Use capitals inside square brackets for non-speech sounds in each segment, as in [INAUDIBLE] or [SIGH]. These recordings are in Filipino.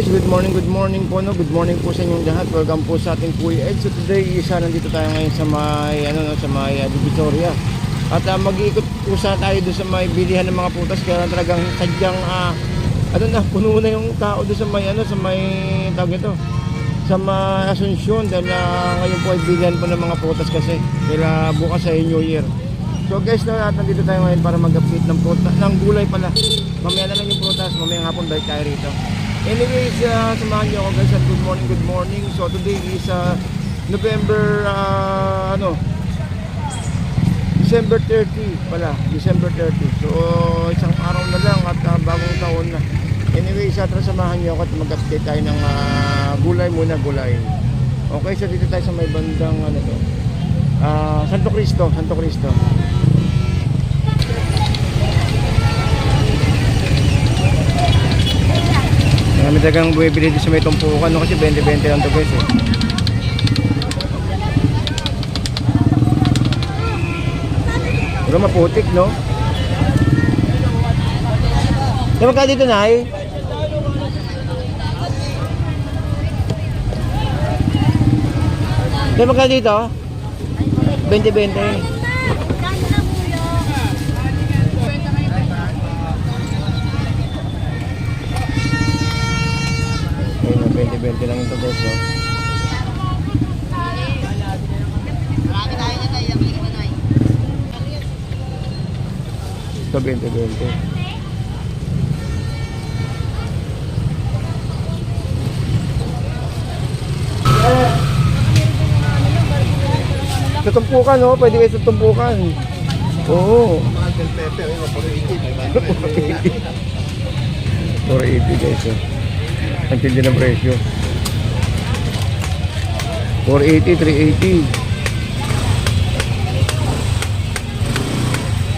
guys, good morning, good morning po no. Good morning po sa inyong lahat. Welcome po sa ating Kuya Ed. So today, isa nandito tayo ngayon sa may ano no, sa may uh, Divisoria. At uh, mag-iikot po sa tayo doon sa may bilihan ng mga putas kaya talagang sadyang ah, ano na [LAUGHS] puno na yung tao doon sa may ano sa may tawag ito sa may Asunsyon dahil uh, ngayon po ay bilihan po ng mga putas kasi kaya bukas ay New Year. So guys, na nandito tayo ngayon para mag-update ng puta, ng gulay pala. Mamaya na lang yung prutas, mamaya hapon balik tayo rito. Anyways, uh, samahan niyo ako guys at good morning, good morning. So today is uh, November, uh, ano, December 30 pala, December 30. So isang araw na lang at uh, bagong taon na. Anyways, uh, tara samahan niyo ako at mag-update tayo ng uh, gulay muna, gulay. Okay, so dito tayo sa may bandang ano to. Ah, Santo Cristo, Santo Cristo. Marami talagang bumibili dito sa may tumpukan no? kasi 20-20 lang to guys eh. Pero maputik no? Diba ka dito na Diba ka dito? 20-20. Ayun, 20-20 lang ito guys no? Ito 20-20. Sa tumpukan, no? Pwede kayo sa tumpukan. Oo. [LAUGHS] 480 guys, oh. Ang tindi ng presyo. 480, 380.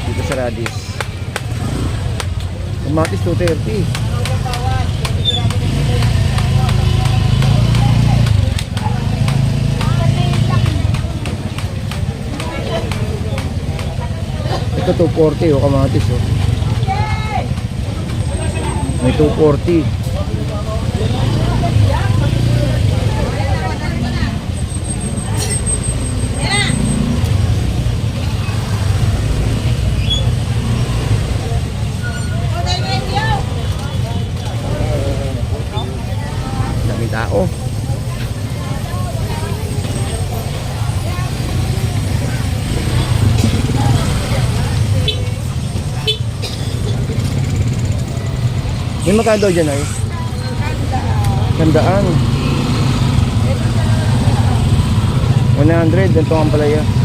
Dito sa Radis. Kamatis 230. Ito 240 oh, kamatis oh. May 240. Dami tao. May magkano dyan ay? Sandaan. 100, ganito ang palaya.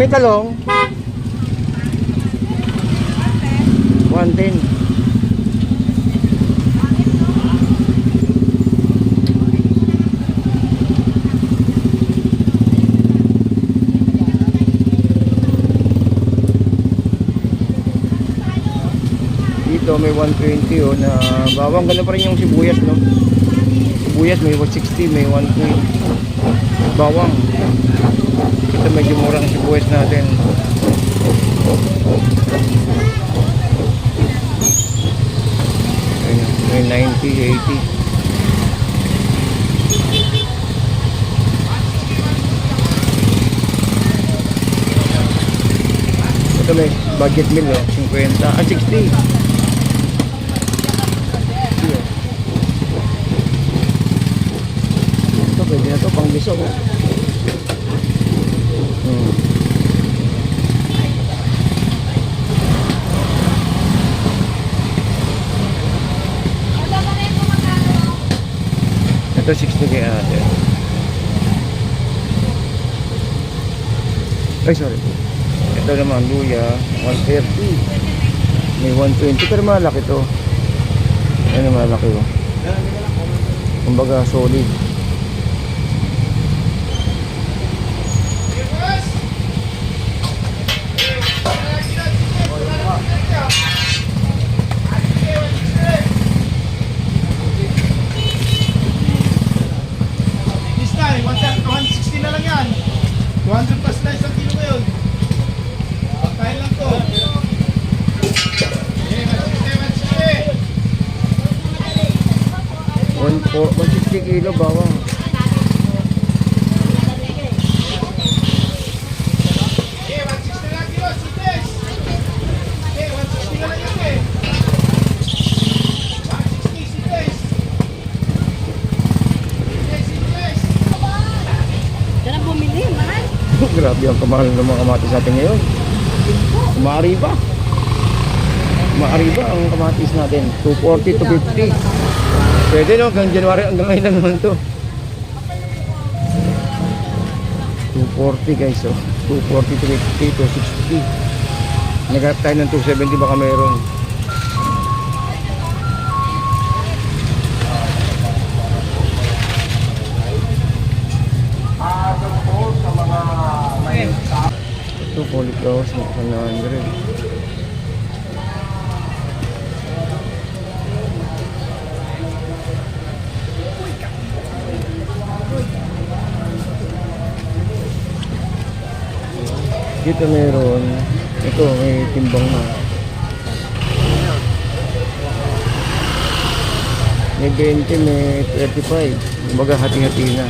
Mami talong. 110. Dito may 120 oh na bawang ganun pa rin yung sibuyas no. Sibuyas may 160, may 120. Bawang. Ito medyo murang sibuyas natin. May 90, 80. Ito may budget meal oh, 50, ah 60. Ito pwede na to pang bisog oh. Hmm. Ito 60 kay ate. Ay sorry. Ito naman luya, 130. May 120 pero malaki to. Ano malaki oh. Kumbaga solid. 160 kilo bawang. [LAUGHS] Grabe ang kamahal ng mga kamatis natin ngayon. Maari ba? Maari ba ang kamatis natin? 240 to 50. Pwede no, hanggang January, hanggang ngayon lang naman to. 240 guys, oh. 240 to 50 to 60. Naghanap tayo ng 270 baka meron. Ito, cauliflowers na 100. Dito meron, ito may timbang na. May 20, may 35. Kumbaga hati-hati na.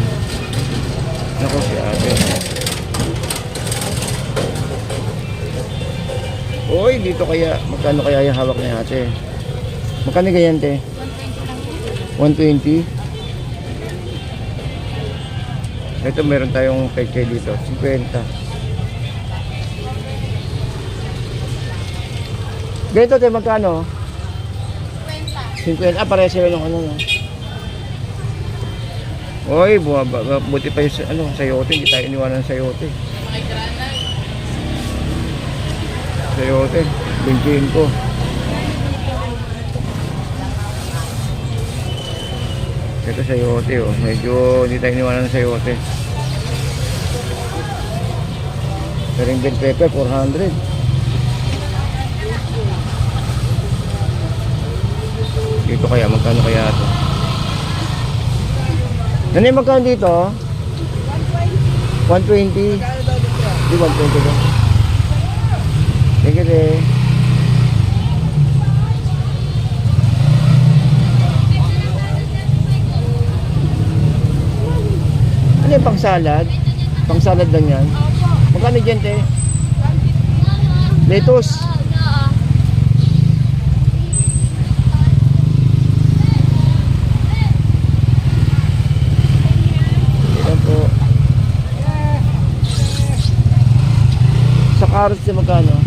Nako si ate. Oy, dito kaya, magkano kaya yung hawak ni ate? Magkano ganyan, te? 120? Ito, meron tayong peche dito, 50. Ganito, te, magkano? 50. Ah, pareha sila ng ano, no? Oy, bumaba, buti pa yung sa- ano, sayote, hindi tayo iniwanan ng sayote. Sayote, bintihin ko. Ito sayote oh, medyo hindi tayo iniwanan ng sayote. Pero yung bell pepper, 400. Dito kaya, magkano kaya ito? Nanay, magkano dito? 120. Di 120 ba? Sige. Ano yung pang salad? Pang salad lang yan? Magkano dyan, te? Lettuce. Carrots din magkano?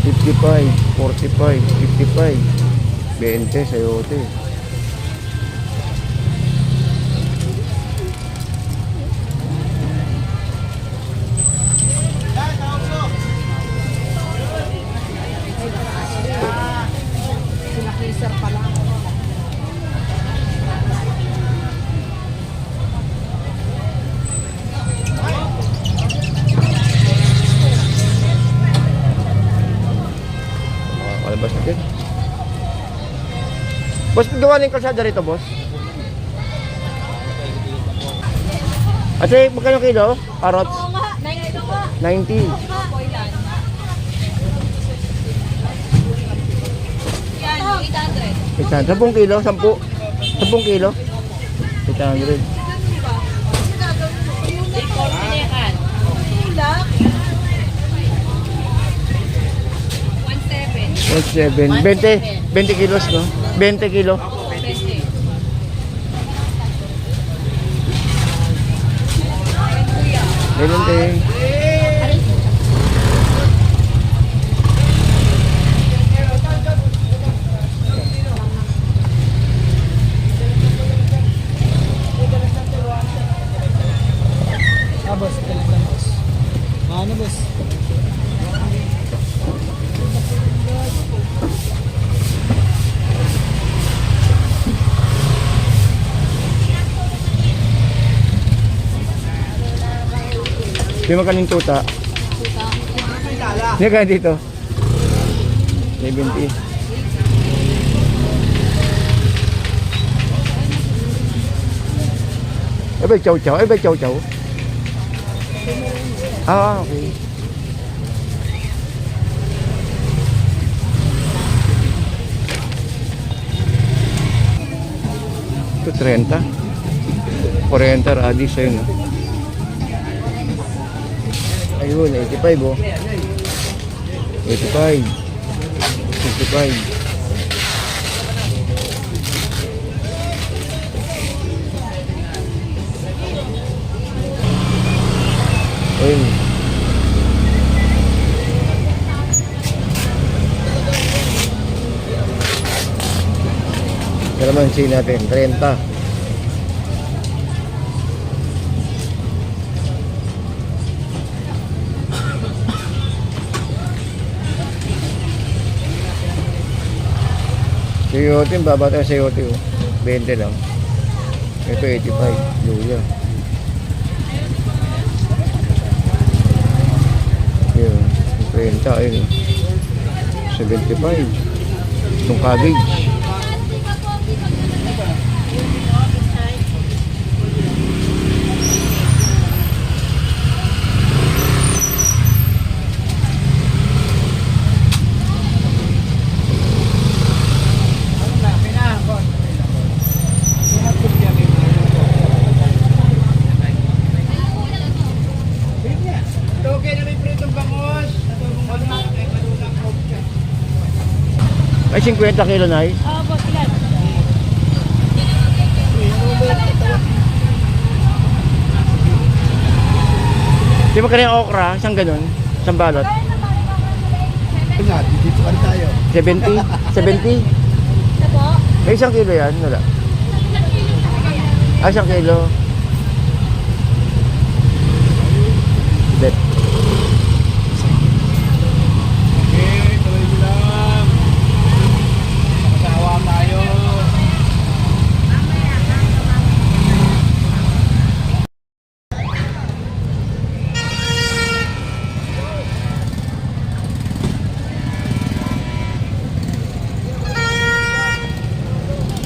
Fifty-five, forty-five, fifty-five, bente sayote. Sila Kiser pala. Gawa yung kalsada rito, boss? Ate, magkano kilo? Carrots? Oo nga, 90 nga. 90. Opo, ilan? Yan, 800. 800. 10 kilo? 10? 10 kilo? 800. Report pinayakan. Tulak. 1.7. 17. 20, 20 kilos, no? 20 kilo. 20. Ganun din. Ah, boss. Galit lang, boss. Ano, boss? Di magkaning tuta. Hindi ka dito. 70. Eh, ba chow chow? Eh, ba chow chow? Ah, okay. Ito 30. 40 radis ayun. oh. Ayun, 85 oh. 85. 65. Ayun. Kalamansi natin, 30. Sayote, baba tayo sayote oh. 20 lang. Ito 85, luya. Yun, 30, ayun. 75. Itong cabbage. Ay, 50 kilo na eh. Oo, boss, ilan? Di ba kanina okra? Isang ganun? Isang balot? Nga, dito ka rin tayo. 70? 70? Ito po? May isang kilo yan? Wala. Ah, isang kilo.